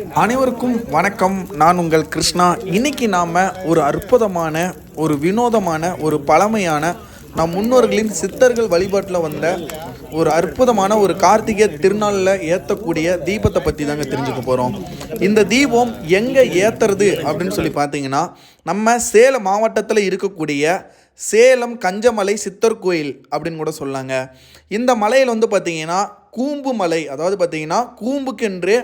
அனைவருக்கும் வணக்கம். நான் உங்கள் கிருஷ்ணா. இன்னைக்கு நாம் ஒரு அற்புதமான ஒரு வினோதமான ஒரு பழமையான நம் முன்னோர்களின் சித்தர்கள் வழிபாட்டில் வந்த ஒரு அற்புதமான ஒரு கார்த்திகை திருநாளில் ஏற்றக்கூடிய தீபத்தை பற்றி தாங்க தெரிஞ்சுக்க போகிறோம் இந்த தீபம் எங்கே ஏற்றுறது அப்படின்னு சொல்லி பார்த்தீங்கன்னா நம்ம சேலம் மாவட்டத்தில் இருக்கக்கூடிய சேலம் கஞ்சமலை சித்தர் கோயில் அப்படின்னு கூட சொல்லாங்க. இந்த மலையில் வந்து பார்த்தீங்கன்னா கூம்பு மலை அதாவது பார்த்தீங்கன்னா கூம்புக்கென்று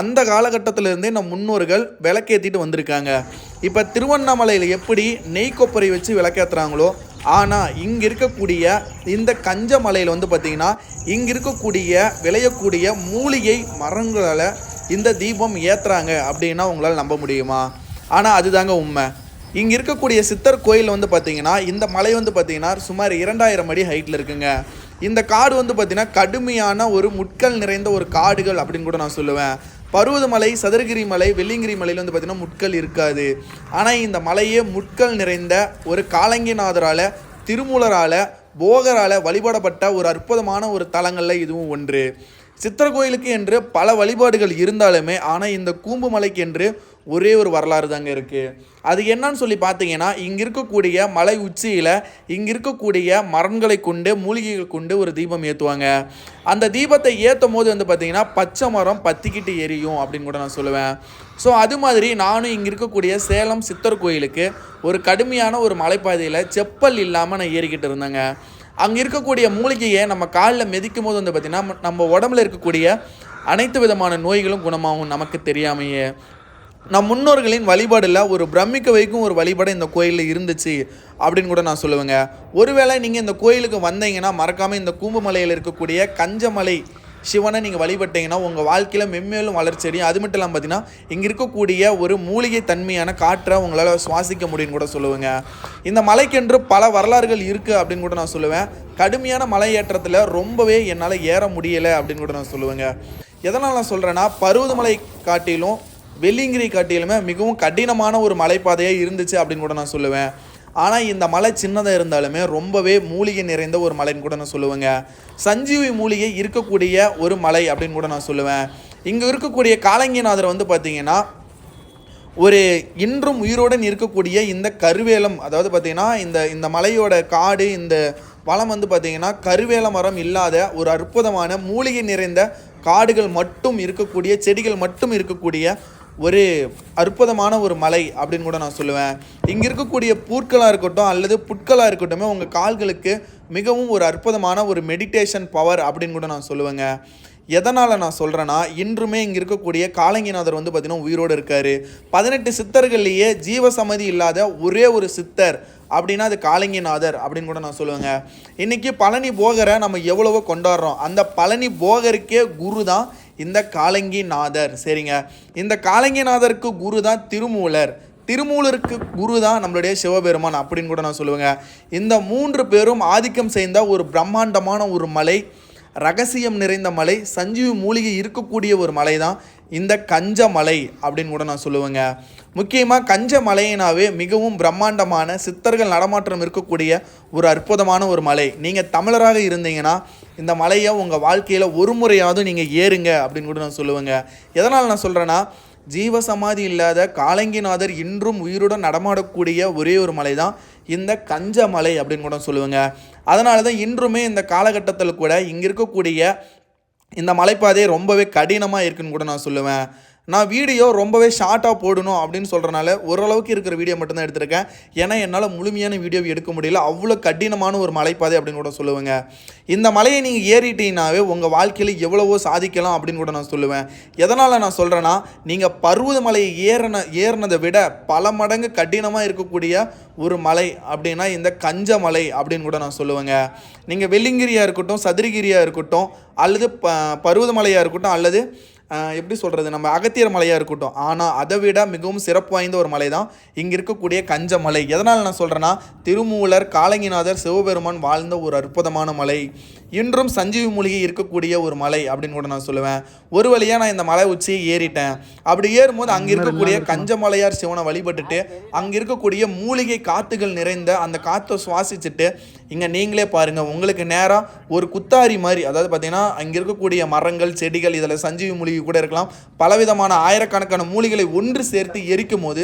அந்த காலகட்டத்திலேருந்தே நம் முன்னோர்கள் விளக்கேற்றிட்டு வந்திருக்காங்க. இப்போ திருவண்ணாமலையில் எப்படி நெய் கொப்பரை வச்சு விளக்கேற்றுறாங்களோ ஆனால் இங்கே இருக்கக்கூடிய இந்த கஞ்ச மலையில் வந்து பார்த்திங்கன்னா இங்கே இருக்கக்கூடிய விளையக்கூடிய மூலிகை மரங்களால் இந்த தீபம் ஏற்றுறாங்க அப்படின்னா உங்களால் நம்ப முடியுமா? ஆனால் அதுதாங்க உண்மை. இங்கே இருக்கக்கூடிய சித்தர் கோயில் வந்து பார்த்தீங்கன்னா இந்த மலை வந்து பார்த்தீங்கன்னா சுமார் இரண்டாயிரம் அடி ஹைட்டில் இருக்குங்க. இந்த காடு வந்து பார்த்தீங்கன்னா கடுமையான ஒரு முட்கள் நிறைந்த ஒரு காடுகள் அப்படின்னு கூட நான் சொல்லுவேன். பருவதமலை சதுரகிரி மலை வெள்ளிங்கிரி மலையில் வந்து பார்த்திங்கன்னா முட்கள் இருக்காது. ஆனால் இந்த மலையே முட்கள் நிறைந்த ஒரு காலங்கிநாதரால் திருமூலரால் போகரால் வழிபடப்பட்ட ஒரு அற்புதமான ஒரு தலங்களில் இதுவும் ஒன்று. சித்திர கோயிலுக்கு என்று பல வழிபாடுகள் இருந்தாலுமே ஆனால் இந்த கூம்பு மலைக்கு என்று ஒரே ஒரு வரலாறு தாங்க இருக்குது அது என்னன்னு சொல்லி பார்த்தீங்கன்னா இங்கே இருக்கக்கூடிய மலை உச்சியில் இங்கே இருக்கக்கூடிய மரங்களை கொண்டு மூலிகைகள் கொண்டு ஒரு தீபம் ஏற்றுவாங்க அந்த தீபத்தை ஏற்றும் போது வந்து பார்த்திங்கன்னா பச்சை மரம் பத்திக்கிட்டு எரியும் அப்படின்னு கூட நான் சொல்லுவேன். ஸோ அது மாதிரி நானும் இங்கே இருக்கக்கூடிய சேலம் சித்தர் கோயிலுக்கு ஒரு கடுமையான ஒரு மலைப்பாதையில் செப்பல் இல்லாமல் நான் ஏறிக்கிட்டு இருந்தேங்க. அங்கே இருக்கக்கூடிய மூலிகையை நம்ம காலில் மிதிக்கும் போது வந்து பார்த்திங்கன்னா நம்ம உடம்புல இருக்கக்கூடிய அனைத்து விதமான நோய்களும் குணமாகும் நமக்கு தெரியாமையே. நம் முன்னோர்களின் வழிபாடில் ஒரு பிரமிக்க வைக்கும் ஒரு வழிபாடு இந்த கோயிலில் இருந்துச்சு அப்படின்னு கூட நான் சொல்லுவேங்க. ஒருவேளை நீங்கள் இந்த கோயிலுக்கு வந்தீங்கன்னா மறக்காமல் இந்த கூம்புமலையில் இருக்கக்கூடிய கஞ்சமலை சிவனை நீங்கள் வழிபட்டீங்கன்னா உங்கள் வாழ்க்கையில் மென்மேலும் வளர்ச்சி அடையும். அது மட்டும் இல்லாமல் பார்த்தீங்கன்னா இங்கே இருக்கக்கூடிய ஒரு மூலிகை தன்மையான காற்றை உங்களால் சுவாசிக்க முடியும்னு கூட சொல்லுவேங்க. இந்த மலைக்கென்று பல வரலாறுகள் இருக்குது அப்படின்னு கூட நான் சொல்லுவேன். கடுமையான மலை ஏற்றத்தில் ரொம்பவே என்னால் ஏற முடியலை அப்படின்னு கூட நான் சொல்லுவேங்க. எதனால் நான் சொல்கிறேன்னா பருவதமலை காட்டிலும் வெள்ளிங்கிரி காட்டிலுமே மிகவும் கடினமான ஒரு மலைப்பாதையாக இருந்துச்சு அப்படின்னு கூட நான் சொல்லுவேன். ஆனால் இந்த மலை சின்னதாக இருந்தாலுமே ரொம்பவே மூலிகை நிறைந்த ஒரு மலைன்னு கூட நான் சொல்லுவேங்க. சஞ்சீவி மூலிகை இருக்கக்கூடிய ஒரு மலை அப்படின்னு கூட நான் சொல்லுவேன். இங்கே இருக்கக்கூடிய காலங்கிநாதர் வந்து பார்த்திங்கன்னா ஒரு இன்றும் உயிருடன் இருக்கக்கூடிய இந்த கருவேலம் அதாவது பார்த்திங்கன்னா இந்த இந்த மலையோட காடு இந்த வளம் வந்து பார்த்தீங்கன்னா கருவேல மரம் இல்லாத ஒரு அற்புதமான மூலிகை நிறைந்த காடுகள் மட்டும் இருக்கக்கூடிய செடிகள் மட்டும் இருக்கக்கூடிய ஒரு அற்புதமான ஒரு மலை அப்படின்னு கூட நான் சொல்லுவேன். இங்கே இருக்கக்கூடிய பூட்களாக இருக்கட்டும் அல்லது புட்களாக இருக்கட்டுமே உங்கள் கால்களுக்கு மிகவும் ஒரு அற்புதமான ஒரு மெடிடேஷன் பவர் அப்படின்னு கூட நான் சொல்லுவேங்க. எதனால் நான் சொல்கிறேன்னா இன்றுமே இங்கே இருக்கக்கூடிய காலங்கிநாதர் வந்து பார்த்திங்கன்னா உயிரோடு இருக்கார். பதினெட்டு சித்தர்கள்லேயே ஜீவசமதி இல்லாத ஒரே ஒரு சித்தர் அப்படின்னா அது காலங்கிநாதர் அப்படின்னு கூட நான் சொல்லுவேங்க. இன்றைக்கி பழனி போகரை நம்ம எவ்வளவோ கொண்டாடுறோம். அந்த பழனி போகருக்கே குரு தான் இந்த காலங்கிநாதர் சரிங்க. இந்த காலங்கிநாதருக்கு குரு தான் திருமூலர். திருமூலருக்கு குரு தான் நம்மளுடைய சிவபெருமான் அப்படின்னு கூட நான் சொல்லுவேங்க. இந்த மூன்று பேரும் ஆதிக்கம் செய்த ஒரு பிரம்மாண்டமான ஒரு மலை ரகசியம் நிறைந்த மலை சஞ்சீவி மூலிகை இருக்கக்கூடிய ஒரு மலை தான் இந்த கஞ்ச மலை அப்படின்னு கூட நான் சொல்லுவேங்க. முக்கியமாக கஞ்ச மலையினாவே மிகவும் பிரம்மாண்டமான சித்தர்கள் நடமாற்றம் இருக்கக்கூடிய ஒரு அற்புதமான ஒரு மலை. நீங்கள் தமிழராக இருந்தீங்கன்னா இந்த மலையை உங்கள் வாழ்க்கையில் ஒரு முறையாவது நீங்கள் ஏறுங்க அப்படின்னு கூட நான் சொல்லுவேங்க. எதனால் நான் சொல்கிறேன்னா ஜீவசமாதி இல்லாத காலங்கிநாதர் இன்றும் உயிருடன் நடமாடக்கூடிய ஒரே ஒரு மலை தான் இந்த கஞ்ச மலை அப்படின்னு கூட சொல்லுவேங்க. அதனால தான் இன்றுமே இந்த காலகட்டத்தில் கூட இங்கே இருக்கக்கூடிய இந்த மலைப்பாதை ரொம்பவே கடினமாக இருக்குன்னு கூட நான் சொல்லுவேன். நான் வீடியோ ரொம்பவே ஷார்ட்டாக போடணும் அப்படின்னு சொல்கிறனால ஓரளவுக்கு இருக்கிற வீடியோ மட்டும்தான் எடுத்திருக்கேன். ஏன்னா என்னால் முழுமையான வீடியோ எடுக்க முடியல. அவ்வளோ கடினமான ஒரு மலைப்பாதை அப்படின்னு கூட சொல்லுவேங்க. இந்த மலையை நீங்கள் ஏறிட்டீங்கனாவே உங்கள் வாழ்க்கையில் எவ்வளவோ சாதிக்கலாம் அப்படின்னு கூட நான் சொல்லுவேன். எதனால் நான் சொல்கிறேன்னா நீங்கள் பருவத மலையை ஏறின ஏறினதை விட பல மடங்கு கடினமாக இருக்கக்கூடிய ஒரு மலை அப்படின்னா இந்த கஞ்ச மலை அப்படின்னு கூட நான் சொல்லுவேங்க. நீங்கள் வெள்ளிங்கிரியாக இருக்கட்டும் சதுரகிரியாக இருக்கட்டும் அல்லது ப பருவதமலையாக இருக்கட்டும் அல்லது எப்படி சொல்கிறது நம்ம அகத்தியர் மலையாக இருக்கட்டும். ஆனால் அதை விட மிகவும் சிறப்பு வாய்ந்த ஒரு மலை தான் இங்கே இருக்கக்கூடிய கஞ்ச மலை. எதனால் நான் சொல்கிறேன்னா திருமூலர் காலங்கிநாதர் சிவபெருமான் வாழ்ந்த ஒரு அற்புதமான மலை. இன்றும் சஞ்சீவி மூலிகை இருக்கக்கூடிய ஒரு மலை அப்படின்னு கூட நான் சொல்லுவேன். ஒரு வழியாக நான் இந்த மலை உச்சியை ஏறிட்டேன். அப்படி ஏறும்போது அங்கே இருக்கக்கூடிய கஞ்சமலையார் சிவனை வழிபட்டுட்டு அங்கே இருக்கக்கூடிய மூலிகை காத்துகள் நிறைந்த அந்த காற்றை சுவாசிச்சுட்டு இங்கே நீங்களே பாருங்கள் உங்களுக்கு நேராக ஒரு குத்தாரி மாதிரி அதாவது பார்த்தீங்கன்னா அங்கே இருக்கக்கூடிய மரங்கள் செடிகள் இதில் சஞ்சீவி மூலிகை கூட இருக்கலாம். பலவிதமான ஆயிரக்கணக்கான மூலிகளை ஒன்று சேர்த்து எரிக்கும் போது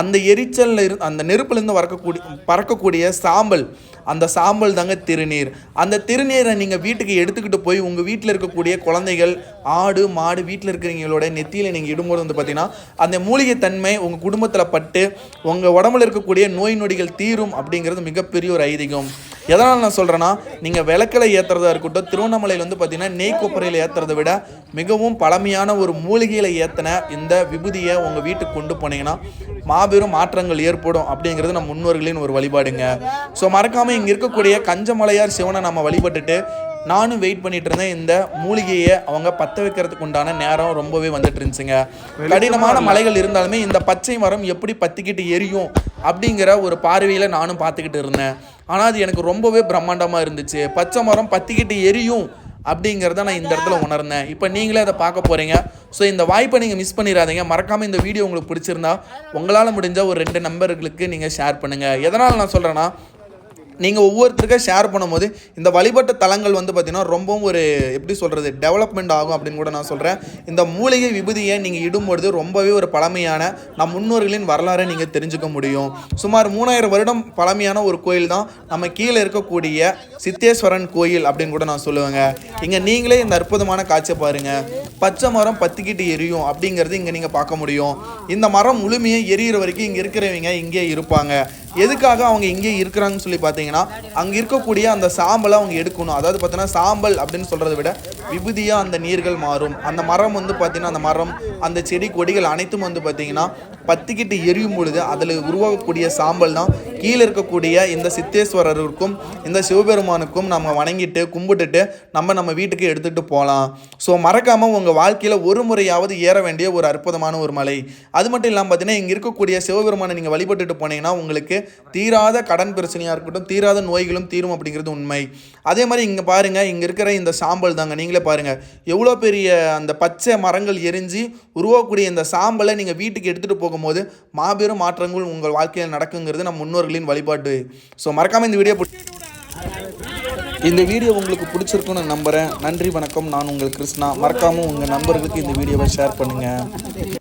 அந்த எரிச்சலில் இரு அந்த நெருப்புலேருந்து வரக்கூடிய பறக்கக்கூடிய சாம்பல் அந்த சாம்பல் தாங்க திருநீர். அந்த திருநீரை நீங்கள் வீட்டுக்கு எடுத்துக்கிட்டு போய் உங்கள் வீட்டில் இருக்கக்கூடிய குழந்தைகள் ஆடு மாடு வீட்டில் இருக்கிறவங்களோட நெத்தியில் நீங்கள் இடும்போது வந்து பார்த்தீங்கன்னா அந்த மூலிகை தன்மை உங்கள் குடும்பத்தில் பட்டு உங்கள் உடம்புல இருக்கக்கூடிய நோய் நொடிகள் தீரும் அப்படிங்கிறது மிகப்பெரிய ஒரு ஐதீகம். எதனால் நான் சொல்கிறேன்னா நீங்கள் விளக்கில் ஏற்றுறதா இருக்கட்டும் திருவண்ணாமலையில் வந்து பார்த்தீங்கன்னா நெய் கொப்பரையில் ஏற்றுறதை விட மிகவும் பழமையான ஒரு மூலிகையில் ஏற்றின இந்த விபூதியை உங்கள் வீட்டுக்கு கொண்டு போனீங்கன்னா மாபெரும் மாற்றங்கள் ஏற்படும் அப்படிங்கிறது நம்ம முன்னோர்களின் ஒரு வழிபாடுங்க. ஸோ மறக்காமல் இங்கே இருக்கக்கூடிய கஞ்சமலையார் சிவனை நம்ம வழிபட்டுட்டு நானும் வெயிட் பண்ணிட்டு இருந்தேன். இந்த மூலிகையை அவங்க பற்ற வைக்கிறதுக்கு உண்டான நேரம் ரொம்பவே வந்துட்டு இருந்துச்சுங்க. கடினமான மலைகள் இருந்தாலுமே இந்த பச்சை மரம் எப்படி பத்திக்கிட்டு எரியும் அப்படிங்கிற ஒரு பார்வையில் நானும் பார்த்துக்கிட்டு இருந்தேன். ஆனால் அது எனக்கு ரொம்பவே பிரம்மாண்டமாக இருந்துச்சு. பச்சை மரம் பத்திக்கிட்டு எரியும் அப்படிங்கிறத நான் இந்த இடத்துல உணர்ந்தேன். இப்போ நீங்களே அதை பார்க்க போகிறீங்க ஸோ இந்த வாய்ப்பை நீங்கள் மிஸ் பண்ணிடாதீங்க. மறக்காமல் இந்த வீடியோ உங்களுக்கு பிடிச்சிருந்தா உங்களால் முடிஞ்ச ஒரு ரெண்டு நம்பர்களுக்கு நீங்கள் ஷேர் பண்ணுங்கள் எதனால் நான் சொல்கிறேன்னா நீங்கள் ஒவ்வொருத்தருக்கும் ஷேர் பண்ணும்போது இந்த வழிபட்ட தலங்கள் வந்து பார்த்திங்கன்னா ரொம்பவும் ஒரு எப்படி சொல்கிறது டெவலப்மெண்ட் ஆகும் அப்படின்னு கூட நான் சொல்கிறேன் இந்த மூலிகை விபூதியை நீங்கள் இடும்பொழுது ரொம்பவே ஒரு பழமையான நம் முன்னோர்களின் வரலாறை நீங்கள் தெரிஞ்சுக்க முடியும். சுமார் மூணாயிரம் வருடம் பழமையான ஒரு கோயில் தான் நம்ம கீழே இருக்கக்கூடிய சித்தேஸ்வரன் கோயில் அப்படின்னு கூட நான் சொல்லுவேங்க. இங்கே நீங்களே இந்த அற்புதமான காட்சியை பாருங்கள் பச்சை மரம் பத்திக்கிட்டு எரியும் அப்படிங்கிறது இங்கே நீங்கள் பார்க்க முடியும். இந்த மரம் முழுமையாக எரியிற வரைக்கும் இங்கே இருக்கிறவங்க இங்கே இருப்பாங்க. எதுக்காக அவங்க இங்கே இருக்கிறாங்கன்னு சொல்லி பார்த்தீங்கன்னா அங்கே இருக்கக்கூடிய அந்த சாம்பலை அவங்க எடுக்கணும். அதாவது பார்த்தீங்கன்னா சாம்பல் அப்படின்னு சொல்கிறத விட விபூதியாக அந்த நீர்கள் மாறும். அந்த மரம் வந்து பார்த்தீங்கன்னா அந்த மரம் அந்த செடி கொடிகள் அனைத்தும் வந்து பார்த்தீங்கன்னா பத்திக்கிட்டு எரியும் பொழுது அதில் உருவாகக்கூடிய சாம்பல் தான். கீழே இருக்கக்கூடிய இந்த சித்தேஸ்வரருக்கும் இந்த சிவபெருமானுக்கும் நம்ம வணங்கிட்டு கும்பிட்டுட்டு நம்ம நம்ம வீட்டுக்கு எடுத்துகிட்டு போகலாம் ஸோ மறக்காமல் உங்கள் வாழ்க்கையில் ஒரு முறையாவது ஏற வேண்டிய ஒரு அற்புதமான ஒரு மலை. அது மட்டும் இல்லாமல் பார்த்தீங்கன்னா இங்கே இருக்கக்கூடிய சிவபெருமானை நீங்கள் வழிபட்டுட்டு போனீங்கன்னா உங்களுக்கு தீராத கடன் பிரச்சனையாக இருக்கட்டும் தீராத நோய்களும் தீரும் அப்படிங்கிறது உண்மை. அதே மாதிரி இங்கே பாருங்கள் இங்கே இருக்கிற இந்த சாம்பல் தாங்க நீங்களே பாருங்கள் எவ்வளோ பெரிய அந்த பச்சை மரங்கள் எரிஞ்சு உருவக்கூடிய இந்த சாம்பலை நீங்கள் வீட்டுக்கு எடுத்துகிட்டு போகும்போது மாபெரும் மாற்றங்கள் உங்கள் வாழ்க்கையில் நடக்குங்கிறது நம் முன்னோர்களின் வழிபாட்டு. ஸோ மறக்காமல் இந்த வீடியோ இந்த வீடியோ உங்களுக்கு பிடிச்சிருக்குன்னு நம்புகிறேன் நன்றி வணக்கம். நான் உங்கள் கிருஷ்ணா. மறக்காமல் உங்கள் நண்பர்களுக்கு இந்த வீடியோவை ஷேர் பண்ணுங்கள்